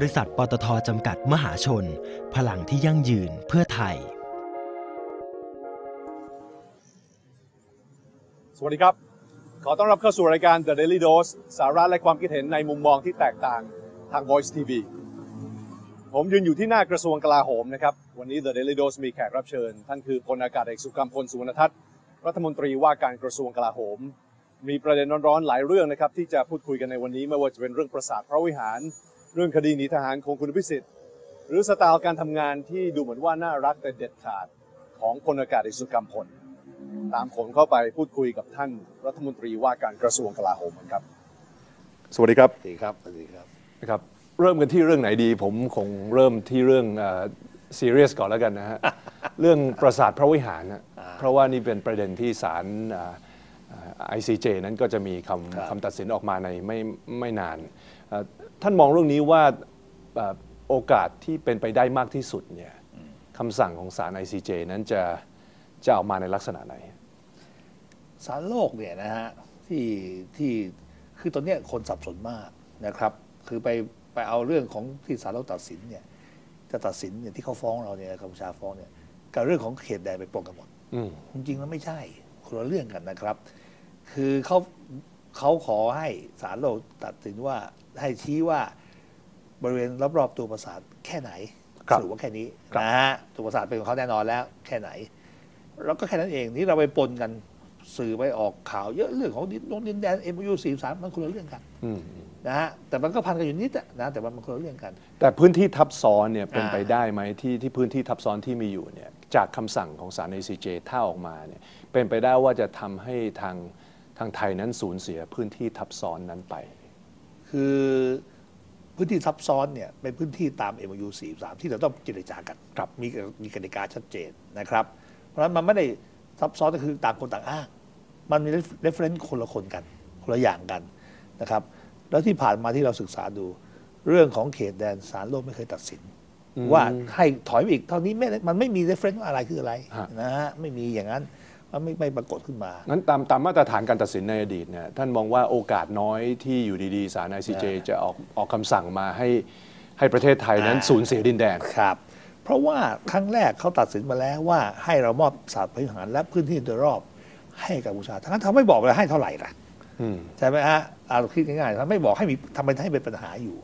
บริษัทปตทจำกัดมหาชน พลังที่ยั่งยืนเพื่อไทย สวัสดีครับ ขอต้อนรับเข้าสู่รายการ The Daily Dose สาระและความคิดเห็นในมุมมองที่แตกต่างทาง Voice TV ผมยืนอยู่ที่หน้ากระทรวงกลาโหมนะครับ วันนี้ The Daily Dose มีแขกรับเชิญ ท่านคือพลอากาศเอกสุกรรมพลสุวรรณทัศน์รัฐมนตรีว่าการกระทรวงกลาโหม มีประเด็นร้อนๆหลายเรื่องนะครับที่จะพูดคุยกันในวันนี้ไม่ว่าจะเป็นเรื่องประสาทพระวิหาร เรื่องคดีหนีทหารของคุณพิสิทธิ์ หรือสไตล์การทำงานที่ดูเหมือนว่าน่ารักแต่เด็ดขาดของพลอากาศเอกสุกรรมพล ตามผมเข้าไปพูดคุยกับท่านรัฐมนตรีว่าการกระทรวงกลาโหมครับ สวัสดีครับ สวัสดีครับ สวัสดีครับนะครับ เริ่มกันที่เรื่องไหนดี ผมคงเริ่มที่เรื่องซีเรียสก่อนแล้วกันนะฮะ เรื่องปราสาทพระวิหารนะเพราะว่านี่เป็นประเด็นที่ศาลไอซีเจนั้นก็จะมีคครับำคำตัดสินออกมาในไม่ไม่นานเอ่อ ท่านมองเรื่องนี้ว่าเอ่อโอกาสที่เป็นไปได้มากที่สุดเนี่ยคำสั่งของศาล ICJ นั้นจะจะออกมาในลักษณะไหน สารโลกเนี่ยนะฮะที่ที่คือตอนเนี้ยคนสับสนมากนะครับ คือไปไปเอาเรื่องของที่สารโลกตัดสินเนี่ยจะตัดสินเนี่ยที่เขาฟ้องเราเนี่ยกัมพูชาฟ้องเนี่ยกับเรื่องของเขตแดนไปปนกันหมดอืม จริงๆแล้วไม่ใช่คนละเรื่องกันนะครับ คือเขาเขาขอให้ศาลโลกตัดสินว่า ให้ชี้ว่าบริเวณรอบๆตัวปราสาทแค่ไหนครับสรุปว่าแค่นี้ครับนะฮะตัวปราสาทเป็นของเขาแน่นอนแล้ว แค่ไหน แล้วก็แค่นั้นเองที่เราไปปนกันสื่อไปออกข่าวเยอะเรื่องของดินลงดินแดนเอ็มยูสี่สามมันคนละเรื่องกันอืมนะฮะแต่มันก็พันกันอยู่นิดอะนะแต่ว่ามันคนละเรื่องกัน แต่พื้นที่ทับซ้อนเนี่ยเป็นอ่าไปได้ไหมที่ที่พื้นที่ทับซ้อนที่มีอยู่เนี่ยจากคำสั่งของศาล ICJ ถ้าออกมาเนี่ยเป็นไปได้ว่าจะทำให้ทางทางไทยนั้นสูญเสียพื้นที่ทับซ้อนนั้นไป คือพื้นที่ซับซ้อนเนี่ยเป็นพื้นที่ตาม MOU 43 ที่เราต้องเจรจากันครับมีมีกติกาชัดเจนนะครับ เพราะฉะนั้นมันไม่ได้ซับซ้อนก็คือต่างคนต่างอ้าง มันมี reference คนละคนกัน คนละอย่างกันนะครับ แล้วที่ผ่านมาที่เราศึกษาดู เรื่องของเขตแดนสารโลกไม่เคยตัดสิน ว่าให้ถอยไปอีกเท่านี้ไม่มันไม่มี reference ว่าอะไรคืออะไรฮะนะฮะไม่มีอย่างนั้น มันไม่ไม่ปรากฏขึ้นมางั้นตามตามมาตรฐานการตัดสินในอดีตเนี่ยท่านมองว่าโอกาสน้อยที่อยู่ดีๆศาล ICJ อ่าจะออกออกคำสั่งมาให้ให้ประเทศไทยนั้นอ่าสูญเสียดินแดนครับ เพราะว่าครั้งแรกเขาตัดสินมาแล้วว่าให้เรามอบสาสตร์พิหารและพื้นที่โดยรอบให้กับกัมพูชาทั้งนั้นเขาไม่บอกเลยให้เท่าไหร่ล่ะอืมใช่ไหมฮะอ่าเราคิดง่ายๆเขาไม่บอกให้มีทำไมให้เป็นปัญหาอยู่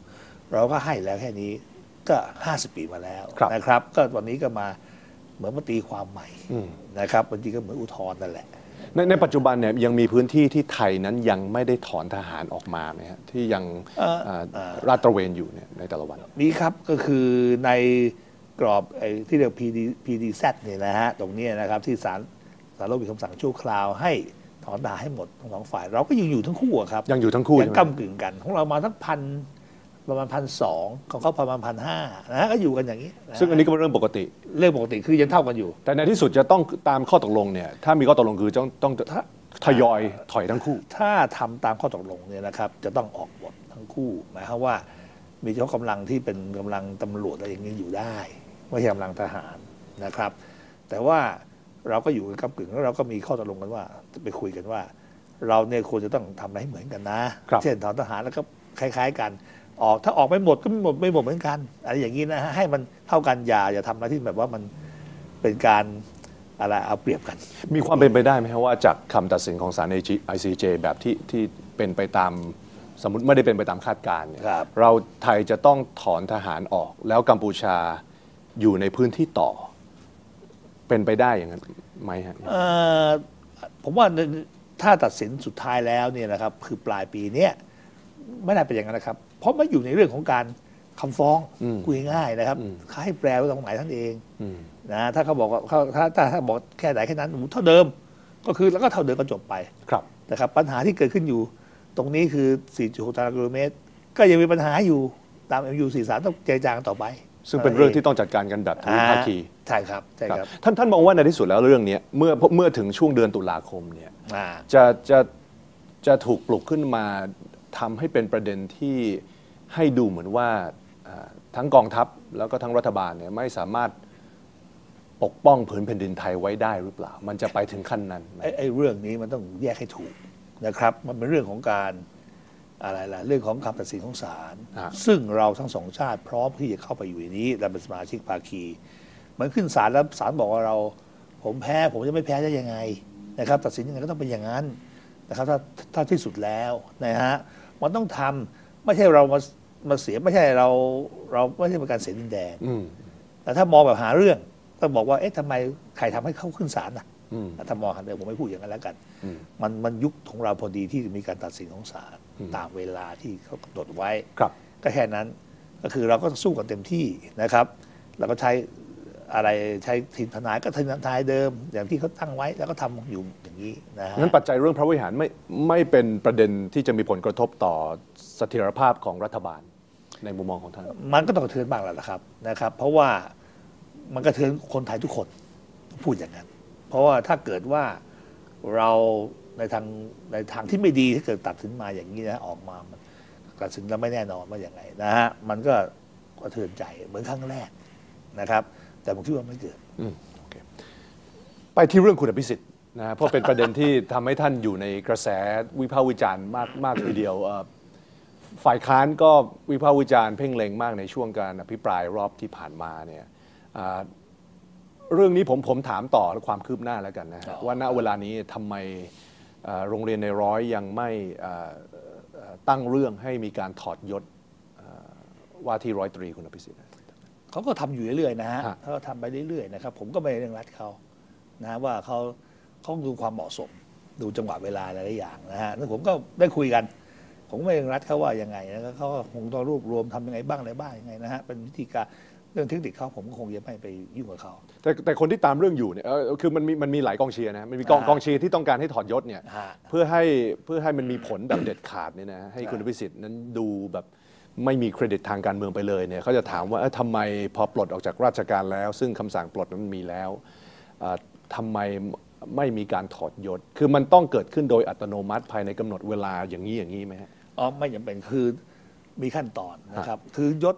เราก็ให้แล้วแค่นี้ก็ 50 ปีมาแล้วครับนะครับ ก็วันนี้ก็มา เหมือนมาตีความใหม่อืมนะครับบางทีก็เหมือนอุทธรณ์นั่นแหละในในปัจจุบันเนี่ยยังมีพื้นที่ที่ไทยนั้นยังไม่ได้ถอนทหารออกมาไหมฮะที่ยังเอ่อเอ่อเอ่อลาดตระเวนอยู่เนี่ยในแต่ละวันมีครับก็คือในกรอบไอ้ที่เรียก PD PDZ เนี่ยนะฮะตรงเนี้ยนะครับที่ศาลศาลโลกมีคำสั่งชั่วคราวให้ถอนทหารให้หมดทั้งสองฝ่าย เราก็ยังอยู่ทั้งคู่อะครับยังอยู่ทั้งคู่ยัใช่งไหมก้ากึ่งกันของเรามาทั้งพัน ประมาณพันสองของเขาประมาณพันห้านะฮะก็อยู่กันอย่างนี้ะฮะซึ่งอันนี้ก็เป็นเรื่องปกติ เรื่องปกติคือยังเท่ากันอยู่ แต่ในที่สุดจะต้องตามข้อตกลงเนี่ยถ้ามีข้อตกลงคือต้องต้องถ้าทยอยถอยทั้งคู่ ถ้าทำตามข้อตกลงเนี่ยนะครับ จะต้องออกหมดทั้งคู่ หมายความว่า มีเฉพาะกำลังที่เป็นกำลังตำรวจอะไรอย่างนี้อยู่ได้ไม่ใช่กำลังทหารนะครับ แต่ว่าเราก็อยู่กันกับกึ่งแล้วเราก็มีข้อตกลงกันว่า ไปคุยกันว่า เราเนี่ยควรจะต้องทำอะไรให้เหมือนกันนะ ครับ เช่นถอนทหารแล้วก็คล้าย ๆ กัน ออกถ้าออกไม่หมดก็ไม่หมดไม่หมดเหมือนกันอะไรอย่างนี้นะฮะให้มันเท่ากันอย่าอย่าทำอะไรที่แบบว่ามันเป็นการอะไรเอาเปรียบกัน มีความเป็นไปได้ไหมครับว่าจากคำตัดสินของศาล ICJ แบบที่ที่เป็นไปตามสมมติไม่ได้เป็นไปตามคาดการณ์เนี่ยครับ เราไทยจะต้องถอนทหารออก แล้วกัมพูชาอยู่ในพื้นที่ต่อ เป็นไปได้อย่างนั้นไหมฮะ เอ่อผมว่าถ้าตัดสินสุดท้ายแล้วเนี่ยนะครับ คือปลายปีเนี้ยไม่น่าเป็นอย่างนั้นนะครับ เพราะมันอยู่ในเรื่องของการคำฟ้องอืมคุยง่ายๆนะครับอืมเขาให้แปลไว้ตรงไหนท่านเองอืมนะถ้าเขาบอกว่าเขาถ้าถ้าถ้าบอกแค่ไหนแค่นั้นโอ้โหเท่าเดิม ก็คือแล้วก็เท่าเดิมก็จบไปครับนะครับ ปัญหาที่เกิดขึ้นอยู่ ตรงนี้คือ 4.6ตารางกิโลเมตร ก็ยังมีปัญหาอยู่ตาม MU 43ต้องเจรจากันต่อไป ซึ่งเป็นเรื่องที่ต้องจัดการกันแบบทวิภาคีอ่าใช่ครับใช่คครัรับบท่านท่านมองว่าในที่สุดแล้วเรื่องเนี้ยเมื่อเมื่อถึงช่วงเดือนตุลาคมเนี่ยอ่าจะจะจะถูกปลุกขึ้นมาทำให้เป็นประเด็นที่ ให้ดูเหมือนว่าอ่าทั้งกองทัพแล้วก็ทั้งรัฐบาลเนี่ยไม่สามารถปกป้องผืนแผ่นดินไทยไว้ได้หรือเปล่า มันจะไปถึงขั้นนั้นไหมไอ้ไอ้เรื่องนี้มันต้องแยกให้ถูกนะครับ มันเป็นเรื่องของการอะไรล่ะเรื่องของคำตัดสินของศาลฮะซึ่งเราทั้งสองชาติพร้อมที่จะเข้าไปอยู่ในนี้และเป็นสมาชิกภาคีเหมือนขึ้นศาลแล้วศาลบอกว่าเรา ผมแพ้ผมจะไม่แพ้ได้ยังไงนะครับ ตัดสินยังไงก็ต้องเป็นอย่างนั้นนะครับถ้าถ้าที่สุดแล้วนะฮะมันต้องทำไม่ใช่เรามา มาเสียไม่ใช่เราเราไม่ใช่เป็นการเสียดินแดนอืม แต่ถ้ามองแบบหาเรื่องต้องบอกว่าเอ๊ะทำไมใครทำให้เขาขึ้นศาลน่ะอืม ถ้ามองหาเรื่องผมไม่พูดอย่างนั้นแล้วกัน อืม มันมันยุคของเราพอดีที่มีการตัดสินของศาลอืมตามเวลาที่เขากำหนดไว้ ครับ ก็แค่นั้นก็คือเราก็สู้กันเต็มที่นะครับเราก็ใช้อะไรใช้ทีมทนายก็ทีมทนายเดิม อย่างที่เขาตั้งไว้แล้วก็ทำอยู่อย่างนี้นะฮะ งั้นปัจจัยเรื่องพระวิหารไม่ไม่เป็นประเด็นที่จะมีผลกระทบต่อเสถียรภาพของรัฐบาล ในมุมมองของท่าน มันก็ต้องกระเทือนบ้างแหละนะครับนะครับ เพราะว่ามันกระเทือนคนไทยทุกคนพูดอย่างนั้น เพราะว่าถ้าเกิดว่าเราในทางในทางที่ไม่ดีถ้าเกิดตัดสินมาอย่างนี้นะออกมามันตัดสินแล้วไม่แน่นอนว่าอย่างไงนะฮะมันก็กระเทือนใจเหมือนครั้งแรกนะครับ แต่ผมคิดว่าไม่เกิดอืมโอเคไปที่เรื่องคุณอภิสิทธิ์นะฮะเพราะเป็นประเด็นที่ทำให้ท่านอยู่ในกระแสวิพากษ์วิจารณ์มากมากทีเดียวเอ่อ ฝ่ายค้านก็วิพากษ์วิจารณ์เพ่งเล็งมากในช่วงการอภิปรายรอบที่ผ่านมาเนี่ยอ่าเรื่องนี้ผมผมถามต่อความคืบหน้าแล้วกันนะฮะอ๋อว่าณเวลานี้ทำไมเอ่อโรงเรียนในร้อยยังไม่เอ่อเอ่อตั้งเรื่องให้มีการถอดยศเอ่อว่าที่ร้อยตรีคุณอภิสิทธิ์เขาก็ทำอยู่เรื่อยๆนะฮะฮะเขาก็ทำไปเรื่อยๆนะครับ ผมก็ไม่ได้เร่งรัดเขานะฮะว่าเขาเขาดูความเหมาะสม ดูจังหวะเวลาหลายๆอย่างนะฮะแล้วผมก็ได้คุยกัน ผมก็ไม่เร่งรัดเขาว่ายังไงแล้วเขาก็คงต้องรวบรวมทำยังไงบ้างอะไรบ้างยังไงนะฮะเป็นวิธีการเรื่องเทคนิคเขาผมก็คงจะไม่ไปยุ่งกับเขาแต่แต่คนที่ตามเรื่องอยู่เนี่ยเอ่อคือมันมีมันมีหลายกองเชียร์นะมันมีกองอ่ากองเชียร์ที่ต้องการให้ถอดยศเนี่ยฮะ เพื่อให้เพื่อให้มันมีผลแบบเด็ดขาดเนี่ยนะให้คุณใช่อภิสิทธิ์นั้นดูแบบไม่มีเครดิตทางการเมืองไปเลยเนี่ยเขาจะถามว่าเอ้ยทำไมพอปลดออกจากราชการแล้ว ซึ่งคำสั่งปลดนั้นมีแล้วเอ่อทำไมไม่มีการถอดยศ คือมันต้องเกิดขึ้นโดยอัตโนมัติภายในกำหนดเวลาอย่างนี้อย่างนี้ไหมฮะ อ๋อไม่จำเป็นคือมีขั้นตอนนะครับ คือยศ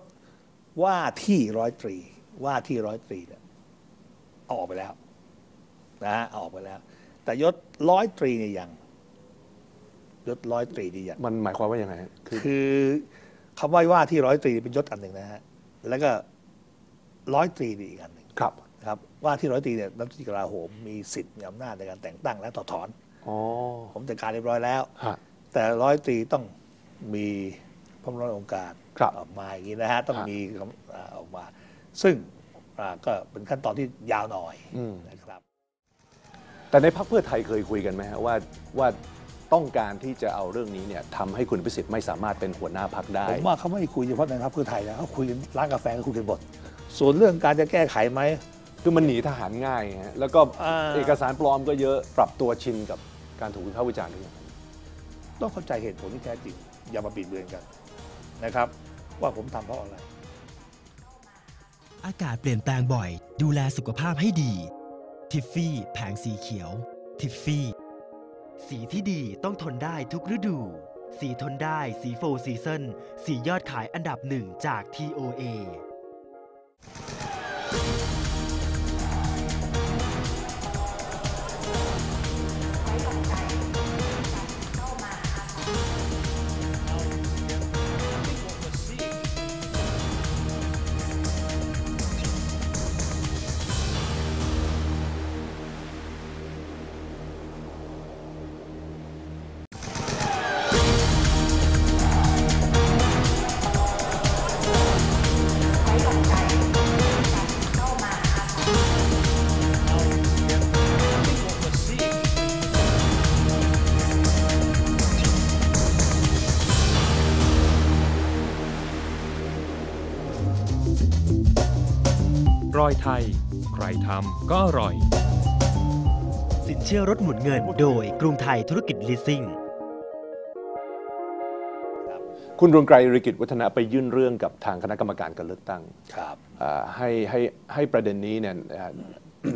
ว่าที่ร้อยตรี ว่าที่ร้อยตรีเนี่ยเอาออกไปแล้วนะฮะเอาออกไปแล้ว แต่ยศร้อยตรีเนี่ยยังยศร้อยตรีนี่ยังมันหมายความว่ายังไงฮะคือคือคำว่าว่าที่ร้อยตรีเป็นยศอันหนึ่งนะฮะแล้วก็ร้อยตรีนี่อีกอันหนึ่งครับนะครับว่าที่ร้อยตรีเนี่ยรัฐมนตรีกลาโหมมีสิทธิ์มีอำนาจในการแต่งตั้งและต่อถอน อ๋อผมจัดการเรียบร้อยแล้ว ฮะแต่ร้อยตรีต้อง มีพระบรมองค์การครับออกมาอย่างนี้นะฮะต้องฮะมีคำอ่าออกมา ซึ่งอ่าก็เป็นขั้นตอนที่ยาวหน่อยอืมนะครับ แต่ในพรรคเพื่อไทยเคยคุยกันไหมฮะว่าว่าต้องการที่จะเอาเรื่องนี้เนี่ยทำให้คุณพิสิทธิ์ไม่สามารถเป็นหัวหน้าพรรคได้ผมว่าเขาไม่ได้คุยเฉพาะในพรรคเพื่อไทยนะเขาคุยกันร้านกาแฟก็คุยกันหมดส่วนเรื่องการจะแก้ไขไหมคือมันหนีทหารง่ายฮะแล้วก็อ่าเอกสารปลอมก็เยอะปรับตัวชินกับการถูกวิพากษ์วิจารณ์ด้วยต้องเข้าใจเหตุผลที่แท้จริง อย่ามาบิดเบือนกันนะครับ ว่าผมทำเพราะอะไร อากาศเปลี่ยนแปลงบ่อย ดูแลสุขภาพให้ดี ทิฟฟี่ แผงสีเขียว ทิฟฟี่ สีที่ดีต้องทนได้ทุกฤดู สีทนได้สีโฟซีซันสียอดขายอันดับหนึ่งจาก TOA อยไทย ใครทำก็อร่อย สินเชื่อรถหมุนเงิน โดยกรุงไทยธุรกิจลิสซิ่งคุณรวงไกรริกิจวัฒนะไปยื่นเรื่องกับทางคณะกรรมการการเลือกตั้งครับเอ่อให้ให้ให้ประเด็นนี้เนี่ยเอ่อ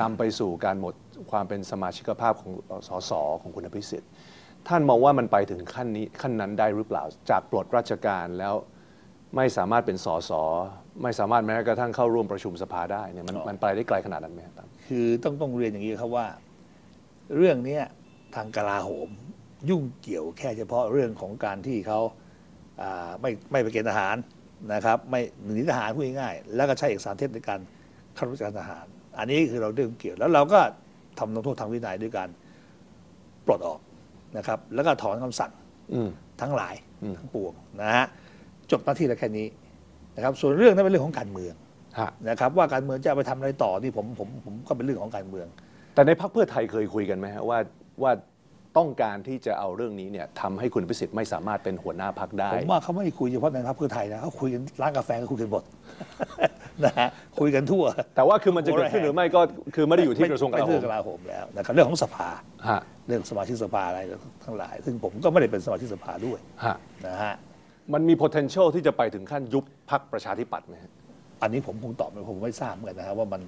นำไปสู่การหมดความเป็นสมาชิกภาพของสสของคุณอภิสิทธิ์ ท่านมองว่ามันไปถึงขั้นนี้ขั้นนั้นได้หรือเปล่า จากปลดราชการแล้ว ไม่สามารถเป็นสสไม่สามารถแม้กระทั่งเข้าร่วมประชุมสภาได้เนี่ยมันอ๋อมันไปได้ไกลขนาดนั้นไหมครับคือต้องต้องเรียนอย่างนี้ครับว่า เรื่องเนี้ยทางกลาโหม ยุ่งเกี่ยวแค่เฉพาะเรื่องของการที่เขาอ่าไม่ไม่ไปเกณฑ์ทหารนะครับ ไม่หนีทหารพูดง่ายๆแล้วก็ใช้เอกสารเท็จในการเข้ารับราชการทหาร อันนี้คือเราเรื่องเกี่ยวแล้วเราก็ทำลงโทษทางวินัยด้วยการปลดออกนะครับ แล้วก็ถอนคำสั่งอืมทั้งหลายอืมทั้งปวงนะฮะ จบหน้าที่แล้วแค่นี้นะครับ ส่วนเรื่องนั้นเป็นเรื่องของการเมืองฮะนะครับ ว่าการเมืองจะเอาไปทำอะไรต่อที่ผมผมผมก็เป็นเรื่องของการเมือง แต่ในพรรคเพื่อไทยเคยคุยกันไหมฮะว่าว่าต้องการที่จะเอาเรื่องนี้เนี่ยทำให้คุณพิสิทธิ์ไม่สามารถเป็นหัวหน้าพรรคได้ ผมว่าเขาไม่ได้คุยเฉพาะในพรรคเพื่อไทยนะเขาคุยกันร้านกาแฟก็คุยกันหมด นะฮะคุยกันทั่ว แต่ว่าคือมันจะเกิดขึ้นหรือไม่ก็คือไม่ได้อยู่ที่กระทรวงกลาโหไม่มเรื่องกลาโหมแล้วนะครับเรื่องของสภา ฮะ เรื่องสมาชิกสภาอะไรทั้งหลาย ซึ่งผมก็ไม่ได้เป็นสมาชิกสภาด้วยฮะ นะฮะ มันมี potential ที่จะไปถึงขั้นยุบพรรคประชาธิปัตย์ไหมฮะอันนี้ผมคงตอบไม่ผมไม่ทราบเหมือนกันนะครับว่ามัน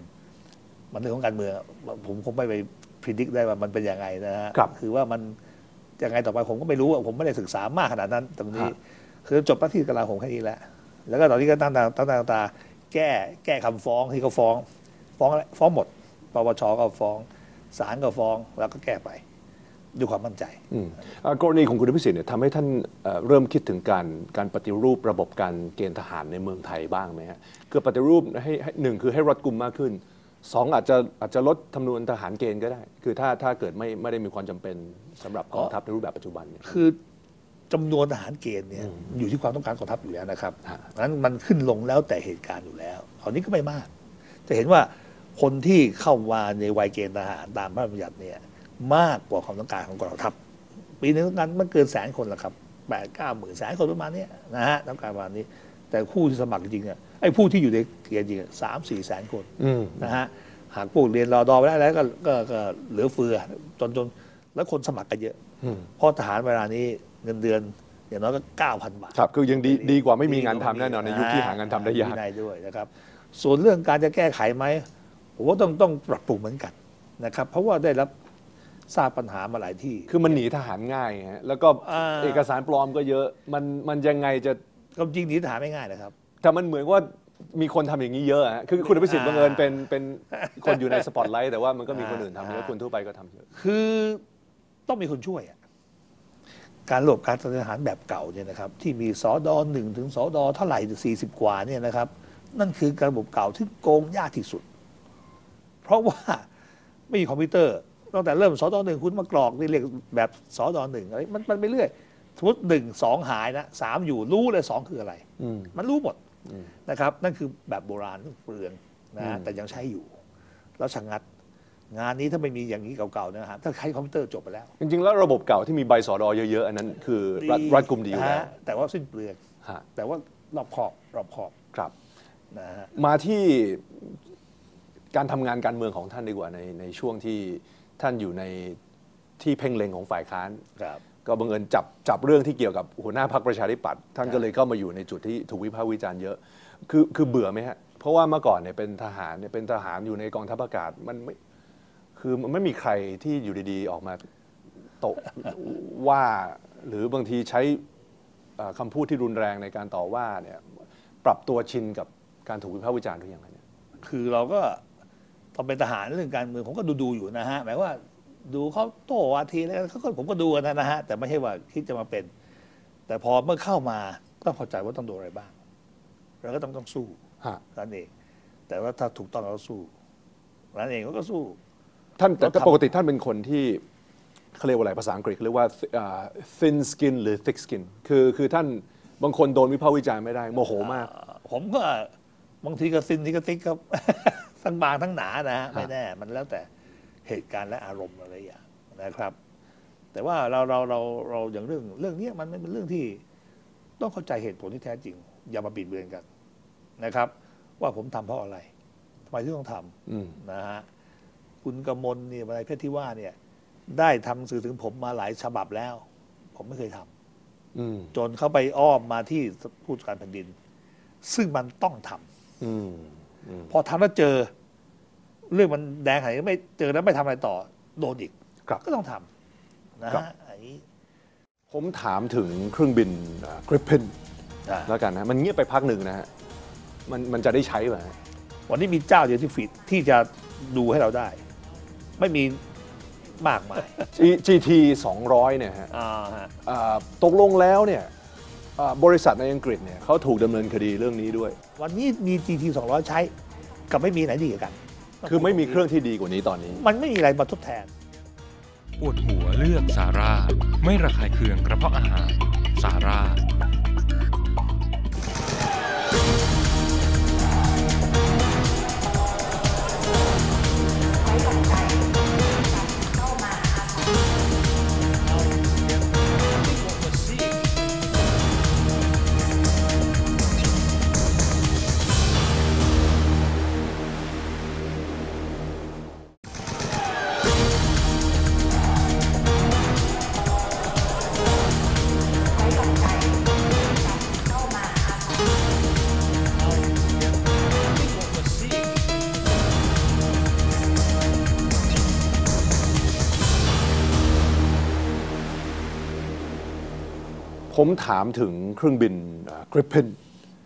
มันเรื่องของการเมืองผมคงไม่ไปพิจิตได้ว่ามันเป็นยังไงนะฮะครับคือว่ามันยังไงต่อไปผมก็ไม่รู้อะผมไม่ได้ศึกษามากขนาดนั้นตรงนี้ฮะคือจบหน้าที่กลาโหมแค่นี้แหละแล้วก็ตอนนี้ก็ตั้งตาตั้งตาตั้งตาแก้แก้คำฟ้องที่เขาฟ้อง ฟ้องอะไรฟ้องหมดปปชก็ฟ้องศาลก็ฟ้องแล้วก็แก้ไป ด้วยความมั่นใจอืมอ่ากรณีของคุณพิสิทธิ์เนี่ยทำให้ท่านเอ่อเริ่มคิดถึงการการปฏิรูประบบการเกณฑ์ทหารในเมืองไทยบ้างไหมฮะคือปฏิรูปให้ให้หนึ่งคือให้รัดกุมมากขึ้นสองอาจจะอาจจะลดจำนวนทหารเกณฑ์ก็ได้ คือถ้าถ้าเกิดไม่ไม่ได้มีความจำเป็นสำหรับกองทัพในรูปแบบปัจจุบันเนี่ยคือจำนวนทหารเกณฑ์เนี่ยอยู่ที่ความต้องการกองทัพอยู่แล้วนะครับฮะเพราะฉะนั้นมันขึ้นลงแล้วแต่เหตุการณ์อยู่แล้วคราวนี้ก็ไม่มาก จะเห็นว่าคนที่เข้ามาในวัยเกณฑ์ทหารตามพระราชบัญญัติเนี่ย มากกว่าความต้องการของกองทัพปีหนึงต้องการมันเกินแสนคนละครับแปดเก้าหมื่นแสนคนประมาณเนี้ยนะฮะต้องการประมาณนี้ แต่ผู้ที่สมัครจริงๆเนี่ยไอ้ผู้ที่อยู่ในเกณฑ์จริงสามสี่แสนคนอืมนะฮะหากพวกเรียนรอดอไปได้แล้วก็ก็ก็เหลือเฟือจนจนแล้วคนสมัครกันเยอะอืมเพราะทหารเวลานี้เงินเดือนอย่างน้อยก็9,000บาทครับคือยังดีดีกว่าไม่มีงานทำแน่นอนในยุคที่หางานทำได้ยากวินัด้วยนะครับ ส่วนเรื่องการจะแก้ไขไหมผมว่าต้องต้องปรับปรุงเหมือนกันนะครับ เพราะว่าได้รับ ทราบปัญหามาหลายที่ คือมันหนีทหารง่ายฮะแล้วก็อ่า เอกสารปลอมก็เยอะมันมันยังไงจะก็จริงหนีทหารไม่ง่ายนะครับ แต่มันเหมือนว่ามีคนทำอย่างนี้เยอะฮะคือคุณพิสิทธิ์บังเอิญเป็นเป็นคนอยู่ในสปอตไลท์แต่ว่ามันก็มีคนอื่นทำเยอะอ่าคนทั่วไปก็ทำเยอะ คือต้องมีคนช่วยอะการระบบการทหารแบบเก่าเนี่ยนะครับ ที่มีสอดอหนึ่งถึงสอดอเท่าไหร่สี่สิบกว่าเนี่ยนะครับ นั่นคือการระบบเก่าที่โกงยากที่สุด เพราะว่าไม่มีคอมพิวเตอร์ ตั้งแต่เริ่มสอดอหนึ่งคุณมากรอกนี่เรียกแบบสอดอหนึ่งอะไรมันมันไปเรื่อยสมมติหนึ่งสองหายนะสามอยู่รู้เลยสองคืออะไร อืม มันรู้หมดอืมนะครับ นั่นคือแบบโบราณเปลืองนะอืม แต่ยังใช้อยู่ แล้วชะงัด งานนี้ถ้าไม่มีอย่างนี้เก่าๆนะฮะถ้าใช้คอมพิวเตอร์จบไปแล้วจริงๆ แล้วระบบเก่าที่มีใบสอดอเยอะๆ อันนั้นคือรัดรัดกลุ่มดีอยู่แล้วฮะแต่ว่าสิ้นเปลืองฮะแต่ว่ารอบขอบรอบขอบครับ นะฮะ มาที่การทำงานการเมืองของท่านดีกว่าในในช่วงที่ ท่านอยู่ในที่เพ่งเล็งของฝ่ายค้าน ครับ ก็บังเอิญจับจับเรื่องที่เกี่ยวกับหัวหน้าพรรคประชาธิปัตย์ท่านครับก็เลยเข้ามาอยู่ในจุดที่ถูกวิพากษ์วิจารณ์เยอะ คือคือเบื่อไหมฮะ เพราะว่าเมื่อก่อนเนี่ยเป็นทหารเนี่ยเป็นทหารอยู่ในกองทัพอากาศมันไม่คือมันไม่มีใครที่อยู่ดีๆ ออกมาโตะ ว่าหรือบางทีใช้เอ่อคำพูดที่รุนแรงในการต่อว่าเนี่ยปรับตัวชินกับการถูกวิพากษ์วิจารณ์หรือยังไงเนี่ย คือเราก็ ตอนเป็นทหารเรื่องการเมืองผมก็ดูดูๆอยู่นะฮะหมายว่าดูเขาโต้วาทีแล้วเขาก็ผมก็ดูกันนะฮะแต่ไม่ใช่ว่าคิดจะมาเป็น แต่พอเมื่อเข้ามาต้องเข้าใจว่าต้องโดนอะไรบ้างเราก็ต้องต้องสู้ฮะนั่นเอง แต่ว่าถ้าถูกต้องเราสู้นั่นเองก็สู้ ท่านแต่เราทำปกติท่านเป็นคนที่เขาเรียกว่าอะไรภาษาอังกฤษเขาเรียกว่าอ่า thin skin หรือ thick skin คือคือท่านบางคนโดนวิพากษ์วิจารณ์ไม่ได้โมโหมากเอ่อผมก็บางทีก็ซินทีก็ติ๊กครับ ทั้งบางทั้งหนานะฮะไม่แน่มันแล้วแต่เหตุการณ์และอารมณ์อะไรอย่างนะครับ แต่ว่าเราเราเราเราอย่างเรื่องเรื่องเนี้ยมันเป็นเรื่องที่ต้องเข้าใจเหตุผลที่แท้จริง อย่ามาบิดเบือนกันนะครับ ว่าผมทำเพราะอะไรทำไมถึงต้องทอืมำนะฮะคุณกมลเนี่ยอะไรเพศที่ว่าเนี่ยได้ทำสื่อถึงผมมาหลายฉบับแล้ว ผมไม่เคยทำ อืม จนเขาไปอ้อมมาที่ผู้จัดการแผ่นดิน ซึ่งมันต้องทำอืมอืม พอทำแล้วเจอ เรื่องมันแดงขนาดนี้ไม่เจอแล้วไม่ทำอะไรต่อโดนอีกครับก็ต้องทำนะครัฮะบ อันนี้ ผมถามถึงเครื่องบินกริปเพนอ่า แล้วกันนะ มันเงียบไปพักหนึ่งนะฮะ มันมันจะได้ใช้ไหมวันนี้มีเจ้าเดียวที่ฟิตที่จะดูให้เราได้ ไม่มีมากมาย G- GT 200เนี่ยฮะอ่าฮะ อ่าตกลงแล้วเนี่ยอ่า บริษัทในอังกฤษเนี่ยเขาถูกดำเนินคดีเรื่องนี้ด้วย วันนี้มี GT 200 ใช้ กับไม่มีไหนดีกว่ากัน คือไม่มีเครื่องที่ดีกว่านี้ตอนนี้ มันไม่มีอะไรมาทดแทน ปวดหัวเลือกซาร่า ไม่ระคายเคืองกระเพาะอาหาร ซาร่า ผมถามถึงเครื่องบินกริปเพน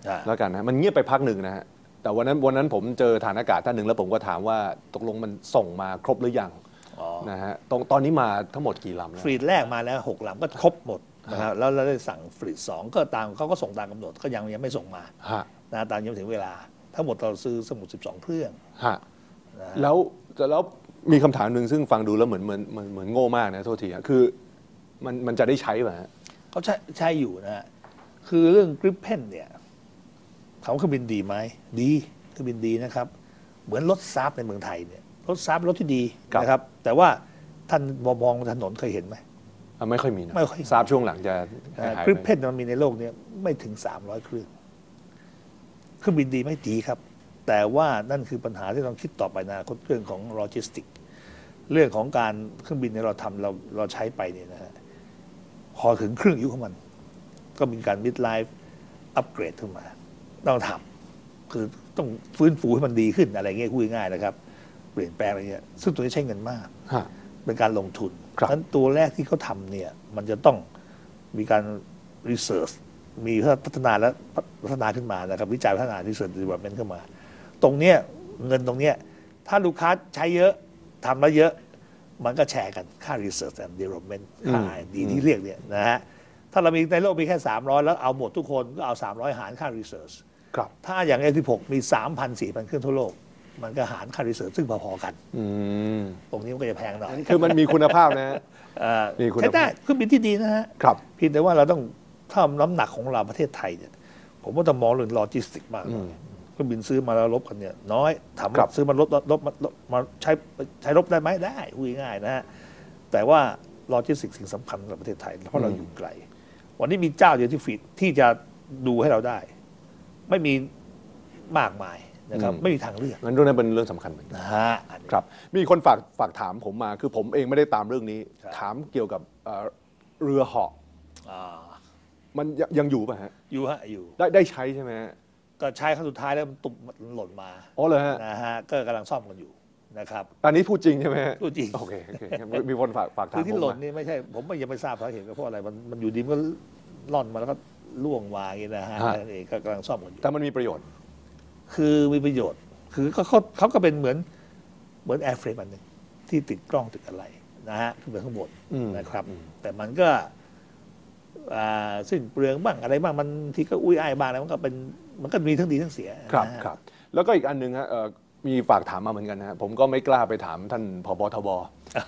อ่าแล้วกันนะมันเงียบไปพักหนึ่งนะฮะแต่วันนั้นวันนั้นผมเจอฐานอากาศท่านหนึ่งแล้วผมก็ถามว่าตกลงมันส่งมาครบหรือยังอ๋อนะฮะตรงตอนนี้มาทั้งหมดกี่ลำแล้วฟรีดแรกมาแล้ว 6ลำก็ครบหมดนะครับแล้วเราได้สั่งฟรีดสองก็ตามเขาก็ส่งตามกำหนดก็ยังยังไม่ส่งมาฮะนะตามยังไม่ถึงเวลา ทั้งหมดเราซื้อสมุด 12 เครื่องฮะนะฮะแล้วแล้วมีคำถามหนึ่งซึ่งฟังดูแล้วเหมือนเหมือนเหมือนเหมือนโง่มากนะโทษทีอะคือมันมันจะได้ใช้ป่ะฮะ เขาใช้ใช้อยู่นะฮะคือเรื่องกริปเพนเนี่ยเขาเครื่องบินดีไหมดีเครื่องบินดีนะครับ เหมือนรถซาบในเมืองไทยเนี่ยรถซาบรถที่ดีนะครับ แต่ว่าท่านมองถนนเคยเห็นไหม อะไม่ค่อยมีนะไม่ค่อย ทราบช่วงหลังจะหายกไปริปเพนมันมีในโลกเนี้ไม่ถึง 300 เครื่องเครื่องบินดีไหม่ดีครับ แต่ว่านั่นคือปัญหาที่ต้องคิดต่อไปในะคตเรื่องของโลจิสติก เรื่องของการเครื่องบินที่เราทำเราเราใช้ไปเนี่ยนะฮะ พอถึงครึ่งอายุของมัน ก็มีการ mid life อัปเกรดขึ้นมา ต้องทำคือต้องฟื้นฟูให้มันดีขึ้นอะไรเงี้ยพูดง่ายๆนะครับ เปลี่ยนแปลงอะไรเงี้ยซึ่งตัวนี้ใช้เงินมากฮะเป็นการลงทุนครับฉะนั้นตัวแรกที่เขาทำเนี่ย มันจะต้องมีการ research มีพัฒนาและพัฒนาขึ้นมานะครับ วิจัยพัฒนา research development ขึ้นมา ตรงเนี้ยเงินตรงเนี้ยถ้าลูกค้าใช้เยอะทำแล้วเยอะ มันก็แชร์กันค่า research and development ค่า R&D ที่เรียกเนี่ยนะฮะถ้าเรามีในโลกมีแค่ 300 แล้วเอาหมดทุกคนก็เอา 300 หารค่า research ครับถ้าอย่าง F16 มี 3,000 4,000 เครื่องทั่วโลก มันก็หารค่า research ซึ่งพอๆกันอืมตรงนี้มันก็จะแพงหน่อยคือมันมีคุณภาพนะฮะเอ่อมีคุณใช้ได้ภาพเครื่องบินที่ดีนะฮะครับเพียงแต่ว่าเราต้องถ้าน้ำหนักของเราประเทศไทยเนี่ยผมว่าต้องมองเรื่องโลจิสติกมากหน่อย เครื่องบินซื้อมาแล้วลบกันเนี่ยน้อยถามครัว่าบ ซื้อมาลบลบมาลบมาใช้ใช้ลบได้ไหมได้พูดง่ายๆนะฮะแต่ว่าโลจิสติกสิ่งสำคัญสำหรับประเทศไทย เพราะเราอยู่ไกล วันนี้มีเจ้าเดียวที่ฟีดที่จะดูให้เราได้ ไม่มีมากมายนะครับ ไม่มีทางเลือกงั้นเรื่องนั้นเป็นเรื่องสำคัญเหมือนกัน นะฮะอันนี้ ครับมีคนฝากฝากถามผมมาคือผมเองไม่ได้ตามเรื่องนี้ ครับ ถามเกี่ยวกับเอ่อเรือเหาะอ่ามันยังยังอยู่ป่ะฮะอยู่ฮะอยู่ ได้ได้ใช้ใช่ไหมฮะ ก็ใช้ครั้งสุดท้ายแล้วมันตุ่มมันหล่นมาอ๋อเลยฮะนะฮะก็กำลังซ่อมกันอยู่นะครับอันนี้พูดจริงใช่ไหมฮะพูดจริง โอเคโอเคมีมีคนฝากฝากถามคือที่ผมหล่นมานี่ไม่ใช่ ผมไม่ยังไม่ทราบสาเหตุก็เพราะอะไรมันมันอยู่ดีมันก็ล่อนมาแล้วก็ล่วงมาอย่างนี้นะฮะฮะนั่นเองก็กำลังซ่อมกันอยู่แต่มันมีประโยชน์ คือมีประโยชน์ คือก็เขาเขาก็เป็นเหมือนเหมือนแอร์เฟรมอันหนึ่งที่ติดกล้องติดอะไรนะฮะขึ้นไปข้างบนอืมนะครับอืมแต่มันก็อ่า สิ้นเปลืองบ้างอะไรบ้างมันทีก็อุ้ยอายบ้างแล้วมันก็เป็นมันก็มีทั้งดีทั้งเสียครับนะฮะ ครับแล้วก็อีกอันหนึ่งฮะเอ่อมีฝากถามมาเหมือนกันนะฮะผมก็ไม่กล้าไปถามท่านพบทบ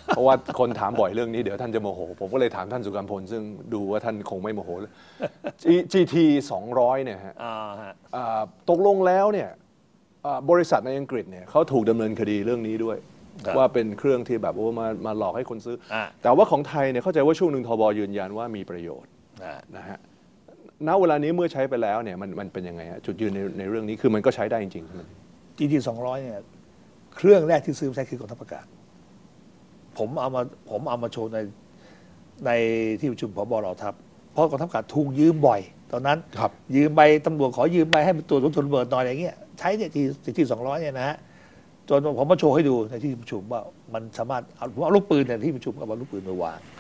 เพราะว่าคนถามบ่อยเรื่องนี้เดี๋ยวท่านจะโมโห ผมก็เลยถามท่านสุกัมพลซึ่งดูว่าท่านคงไม่โมโหเลย G- GT 200เนี่ยฮะ อ่าฮะอ่าตกลงแล้วเนี่ยอ่าบริษัทในอังกฤษเนี่ยเขาถูกดำเนินคดีเรื่องนี้ด้วย ครับว่าเป็นเครื่องที่แบบโอ้มามาหลอกให้คนซื้อออ่าแต่ว่าของไทยเนี่ยเข้าใจว่าช่วงหนึ่งทบยืนยันว่ามีประโยชน์อ่า นะฮะณเวลานี้เมื่อใช้ไปแล้วเนี่ยมันมันเป็นยังไงฮะจุดยืนในในเรื่องนี้คือมันก็ใช้ได้จริงๆใช่ไหม GT 200เนี่ยเครื่องแรกที่ซื้อมาใช้คือกองทัพอากาศ ผมเอามาผมเอามาโชว์ในในที่ประชุมพบเหล่าทัพเพราะกองทัพอากาศถูกยืมบ่อย ตอนนั้นครับยืมใบตำรวจขอยืมใบให้มันตรวจรถทุนระเบิดหน่อยอย่างเงี้ยใช้เนี่ยที่ที่สองร้อยเนี่ยนะฮะจนผมมาโชว์ให้ดูในที่ประชุมว่ามันสามารถเอาผมเอาลูกปืนในที่ประชุมเอาลูกปืนมาวางอืม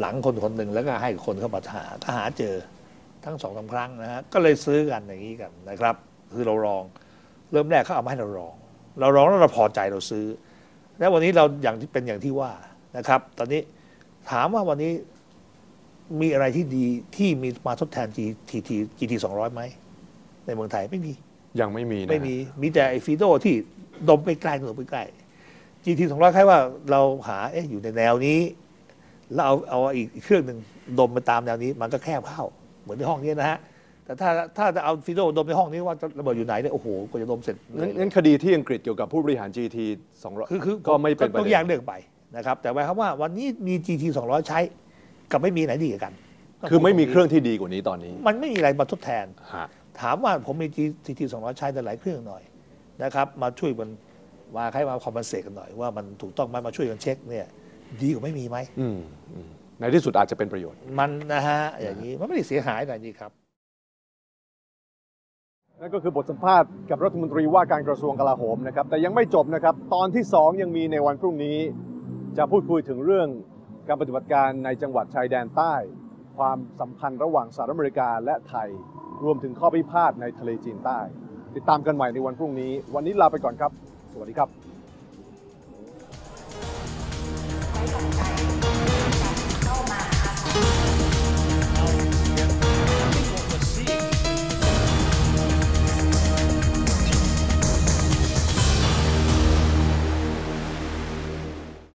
หลังคนคนหนึ่งแล้วก็ให้คนเข้ามาหาก็หาเจอทั้งสองสามครั้งนะฮะก็เลยซื้อกันอย่างนี้กันนะครับ คือเราลอง เริ่มแรกเขาเอามาให้เราลอง เราลองแล้วเราพอใจเราซื้อ แล้ววันนี้เราอย่างที่เป็นอย่างที่ว่านะครับ ตอนนี้ถามว่าวันนี้มีอะไรที่ดีที่มีมาทดแทน GT GT 200ไหมในเมืองไทยไม่มียังไม่มีนะไม่มีมีแต่ไอฟีโดที่ดมไปใกล้ดมไปใกล้ GT 200คล้ายว่าเราหาเอ๊ะอยู่ในแนวนี้ แล้วเอาเอาอีกเครื่องหนึ่งดมไปตามแนวนี้ มันก็แคบเข้า เหมือนในห้องนี้นะฮะแต่ถ้าถ้าจะเอาฟีโดดมในห้องนี้ว่าระเบิดอยู่ไหนเนี่ยโอ้โหกว่าจะดมเสร็จงั้นงั้นคดีที่อังกฤษเกี่ยวกับผู้บริหาร GT 200คือคือก็ไม่เป็นประต้องเด็แยกนเรื่องไปนะครับ แต่หมายความว่าวันนี้มี GT 200 ใช้ กับไม่มีไหนดีกว่ากัน คือไม่มีเครื่องที่ดีกว่านี้ตอนนี้ มันไม่มีอะไรมาทดแทนฮะถามว่าผมมี GT 200 ใช้แต่หลายเครื่องหน่อยนะครับ มาช่วยมันมาให้มาคอมเพนเซกันหน่อยว่ามันถูกต้องไหมมาช่วยกันเช็คเนี่ย ดีกว่าไม่มีไหม อืมอืมในที่สุดอาจจะเป็นประโยชน์ มันนะฮะ อย่างนี้ มันไม่ได้เสียหายอะไรนี่ครับ นั่นก็คือบทสัมภาษณ์กับรัฐมนตรีว่าการกระทรวงกลาโหมนะครับ แต่ยังไม่จบนะครับ ตอนที่ 2 ยังมีในวันพรุ่งนี้ จะพูดคุยถึงเรื่องการปฏิบัติการในจังหวัดชายแดนใต้ ความสัมพันธ์ระหว่างสหรัฐอเมริกาและไทย รวมถึงข้อพิพาทในทะเลจีนใต้ ติดตามกันใหม่ในวันพรุ่งนี้ วันนี้ลาไปก่อนครับ สวัสดีครับ สนใจ